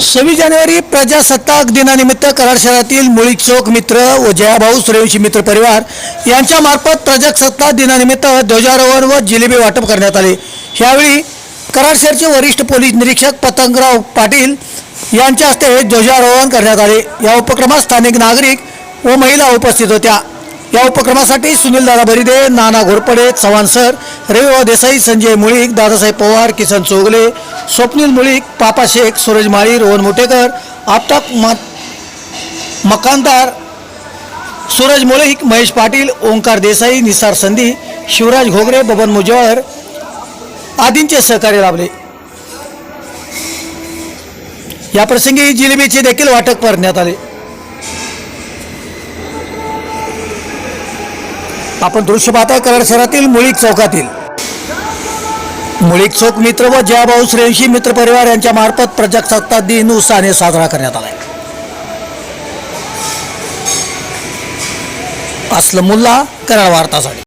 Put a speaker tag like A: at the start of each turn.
A: सव्वीस जानेवारी प्रजासत्ताक दिनानिमित्त कराड शहरातील मुळी चौक मित्र व जयाभाऊ सूर्यवंशी मित्र परिवार यांच्या मार्फत प्रजासत्ताक दिनानिमित्त ध्वजारोहण व जिलेबी वाटप करण्यात आले. यावेळी कराड शहरचे वरिष्ठ पोलीस निरीक्षक पतंगराव पाटील यांच्या हस्ते ध्वजारोहण करण्यात आले. या उपक्रमात स्थानिक नागरिक व महिला उपस्थित होत्या. या उपक्रमासाठी सुनील दादा बरिदे नाना घोरपडे चव्हाण सर रविवा देसाई संजय मुळीक दादासाहेब पवार किसन चोगले स्वप्नील मुळीक पापा शेख सूरज माळी रोहन मोटेकर आपटाप म मकानदार सूरज मुळीक महेश पाटील ओंकार देसाई निसार संधी शिवराज घोगरे बबन मुजवार आदींचे सहकार्य लाभले. या प्रसंगी जिलेबीचे देखील वाटप करण्यात आले. आपण दृश्य पाहताय कराड शहरातील मुळीक चौकातील. मुळीक चोख मित्र व जयाभाऊ श्रेयशी मित्र परिवार यांच्या मार्फत प्रजासत्ताक दिन उत्साहाने साजरा करण्यात आलाय. असलमुल्ला कराड वार्तासाठी.